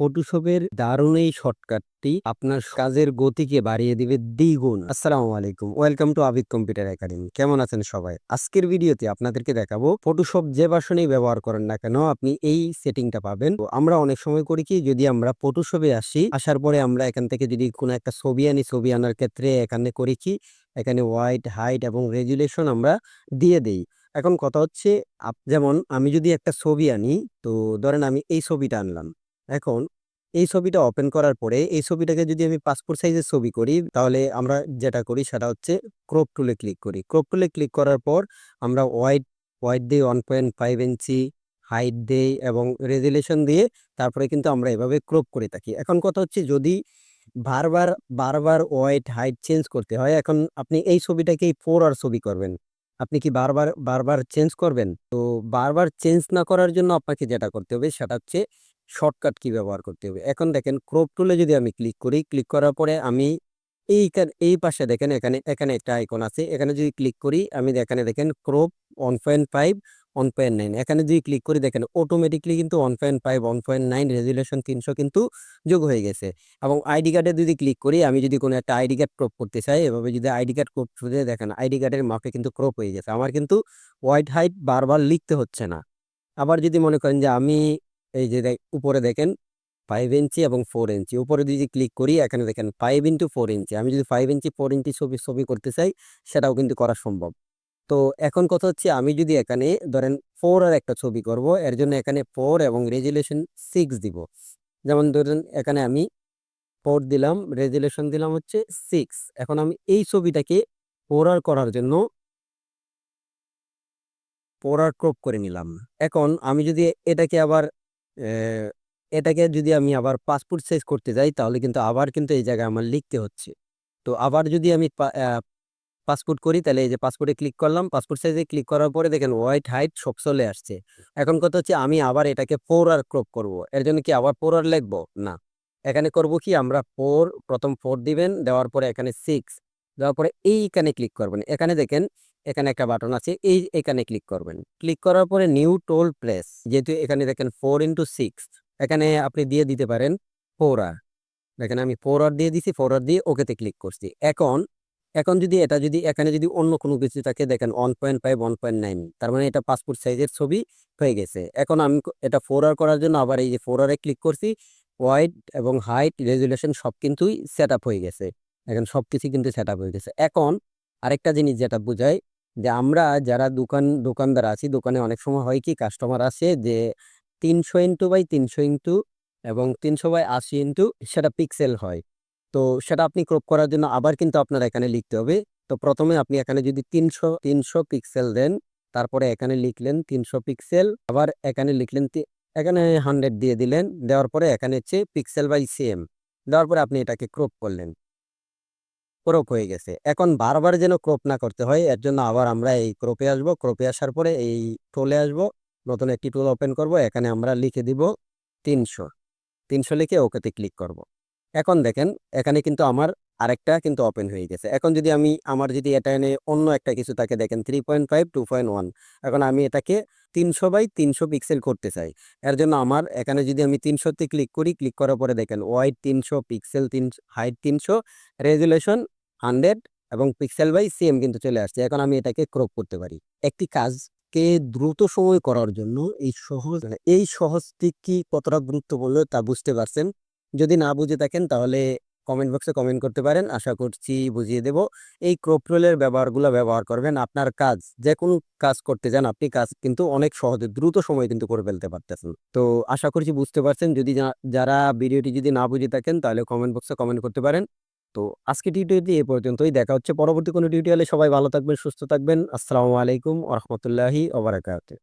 ফটোশপের দারুণ এই শর্টকাটটি আপনার কাজের গতিকে বাড়িয়ে দিবে দ্বিগুণ। আসসালামু আলাইকুম welcome to Abid computer academy কেমন আছেন সবাই? আজকের ভিডিওতে আপনাদেরকে দেখাবো ফটোশপ যে ভাষণেই ব্যবহার করেন না কেন আপনি এই সেটিংটা পাবেন। তো আমরা অনেক সময় করি কি, যদি আমরা ফটোশপে আসি, আসার পরে আমরা এখান থেকে যদি কোনো একটা ছবি আনি, ছবি আনার ক্ষেত্রে এখানে করি কি, এখানে হোয়াইট হাইট এবং রেজুলেশন আমরা দিয়ে দেই। এখন কথা হচ্ছে যেমন আমি যদি একটা ছবি আনি, তো ধরেন আমি এই ছবিটা আনলাম। এখন এই ছবিটা ওপেন করার পরে এই ছবিটাকে যদি আমি পাসপোর্ট সাইজের ছবি করি, তাহলে আমরা যেটা করি সেটা হচ্ছে ক্রপ টুলে ক্লিক করি। ক্রপ টুলে ক্লিক করার পর আমরা হোয়াইট হোয়াইট দিই one point five inch height দেই এবং রেজুলেশন দিয়ে তারপরে কিন্তু আমরা এভাবে ক্রপ করে থাকি। এখন কথা হচ্ছে যদি বারবার বারবার হোয়াইট হাইট চেঞ্জ করতে হয়, এখন আপনি এই ছবিটাকেই ফোর আর ছবি করবেন। আপনি কি বারবার বারবার চেঞ্জ করবেন? তো বারবার চেঞ্জ না করার জন্য আপনাকে যেটা করতে হবে, সেটা হচ্ছে শর্টকাট কি ব্যবহার করতে হবে। এখন দেখেন ক্রপ টুলে যদি আমি ক্লিক করি ক্লিক করার পরে আমি এই এই পাশে দেখেন, এখানে এখানে একটা আইকন আছে। এখানে যদি ক্লিক করি, আমি এখানে দেখেন crop one point five one point nine এখানে যদি ক্লিক করি, দেখেন অটোমেটিকলি কিন্তু one point five one point nine resolution তিনশো কিন্তু যোগ হয়ে গেছে। এবং আইডি কার্ডে যদি ক্লিক করি, আমি যদি কোনো একটা আইডি কার্ড ক্রপ করতে চাই, এভাবে যদি আইডি কার্ড ক্রপ করে দেখেন আইডি কার্ডের মাপে কিন্তু ক্রপ হয়ে গেছে। আমার কিন্তু হোয়াইট হাইট বারবার লিখতে হচ্ছে না। আবার যদি মনে করেন যে আমি এই যে উপরে দেখেন ফাইভ ইঞ্চি এবং ফোর ইঞ্চি উপরে যদি ক্লিক করি, এখানে দেখেন ফাইভ ইন্টু ফোর ইঞ্চি আমি যদি ফাইভ ইঞ্চি ফোর ইঞ্চি ছবি ছবি করতে চাই, সেটাও কিন্তু করা সম্ভব। তো এখন কথা হচ্ছে আমি যদি এখানে ধরেন ফোর আর একটা ছবি করব, এর জন্য এখানে ফোর এবং রেজুলেশন সিক্স দিব। যেমন ধরেন এখানে আমি ফোর দিলাম রেজুলেশন দিলাম হচ্ছে সিক্স এখন আমি এই ছবিটাকে ফোর আর করার জন্য ফোর আর ক্রপ করে নিলাম। এখন আমি যদি এটাকে আবার এটাকে যদি আমি আবার পাসপোর্ট সাইজ করতে যাই, তাহলে কিন্তু আবার কিন্তু এই জায়গায় আমার লিখতে হচ্ছে। তো আবার যদি আমি পাসপোর্ট করি, তাহলে এই যে পাসপোর্টে ক্লিক করলাম। পাসপোর্ট সাইজে ক্লিক করার পরে দেখেন হোয়াইট হাইট সব চলে আসছে। এখন কথা হচ্ছে আমি আবার এটাকে ফোর আর ক্রপ করব। এর জন্য কি আবার ফোর আর লিখব? না। এখানে করব কি? আমরা ফোর প্রথম ফোর দিবেন, দেওয়ার পরে এখানে সিক্স দেওয়ার পরে এইখানে ক্লিক করবেন। এখানে দেখেন, এখানে একটা বাটন আছে, এই এখানে ক্লিক করবেন। ক্লিক করার পরে নিউ টোল প্লেস যেহেতু এখানে দেখেন ফোর ইন্টু সিক্স এখানে আপনি দিয়ে দিতে পারেন ফোর আর। দেখেন আমি ফোর আর দিয়ে দিছি ফোর আর দিয়ে ওকেতে ক্লিক করছি। এখন এখন যদি এটা যদি, এখানে যদি অন্য কোনো কিছু থাকে, দেখেন one point five one point nine তার মানে এটা পাসপোর্ট সাইজের ছবি হয়ে গেছে। এখন আমি এটা ফোর আর করার জন্য আবার এই যে ফোর আরে ক্লিক করছি হোয়াইট এবং হাইট রেজুলেশন সব কিছুই সেট আপ হয়ে গেছে। এখন সব কিছু কিন্তু সেট হয়ে গেছে। এখন আরেকটা জিনিস যেটা বোঝায়, যে আমরা যারা দোকান, দোকানদার আছি, দোকানে অনেক সময় হয় কি কাস্টমার আসে যে তিনশো ইন্টু বাই তিনশো ইন্টু এবং তিনশো বাই আশি ইন্টু সেটা পিক্সেল হয়। তো সেটা আপনি ক্রপ করার জন্য আবার কিন্তু আপনার এখানে লিখতে হবে। তো প্রথমে আপনি এখানে যদি তিনশো তিনশো পিক্সেল দেন, তারপরে এখানে লিখলেন তিনশো পিক্সেল আবার এখানে লিখলেন এখানে হান্ড্রেড দিয়ে দিলেন, দেওয়ার পরে এখানে হচ্ছে পিক্সেল বাই সেম দেওয়ার পরে আপনি এটাকে ক্রপ করলেন। ক্রপ হয়ে গেছে। এখন বারবার যেন ক্রপ না করতে হয়, এর জন্য আবার আমরা এই ক্রপে আসব। ক্রপে আসার পরে এই টোলে আসব, নতুন একটি টোল ওপেন করব, এখানে আমরা লিখে দিব তিনশো। তিনশো লিখে ওকেতে ক্লিক করব। এখন দেখেন, এখানে কিন্তু আমার আরেকটা কিন্তু ওপেন হয়ে গেছে। এখন যদি আমি, আমার যদি এটা এনে অন্য একটা কিছু তাকে দেখেন three point five two point one এখন আমি এটাকে তিনশো বাই তিনশো পিক্সেল করতে চাই। এর জন্য আমার এখানে যদি আমি তিনশোতে ক্লিক করি ক্লিক করার পরে দেখেন ওয়াইড তিনশো পিক্সেল তিনশো হাইট তিনশো রেজুলেশন হান্ড্রেড এবং পিক্সেল বাই সেম কিন্তু চলে আসছে। এখন আমি এটাকে ক্রপ করতে পারি। একটি কাজকে দ্রুত সময় করার জন্য এই সহজ মানে এই সহজ দিক কি কতটা গুরুত্বপূর্ণ তা বুঝতে পারছেন? যদি না বুঝে থাকেন, তাহলে কমেন্ট বক্সে কমেন্ট করতে পারেন। আশা করছি বুঝিয়ে দেব। এই ক্রপ রোলের ব্যবহারগুলো ব্যবহার করবেন আপনার কাজ যে কোনো কাজ করতে যান আপনি কাজ কিন্তু অনেক সহজে, দ্রুত সময় কিন্তু করে ফেলতে পারতেছেন। তো আশা করছি বুঝতে পারছেন। যদি যারা ভিডিওটি যদি না বুঝে থাকেন, তাহলে কমেন্ট বক্সে কমেন্ট করতে পারেন। তো আজকে টিউটোরিয়ালটি এ পর্যন্তই। দেখা হচ্ছে পরবর্তী কোনো টিউটোরিয়ালে সবাই ভালো থাকবেন, সুস্থ থাকবেন। আসসালামু আলাইকুম ওরহমতুল্লাহি ওবরাকাতুহ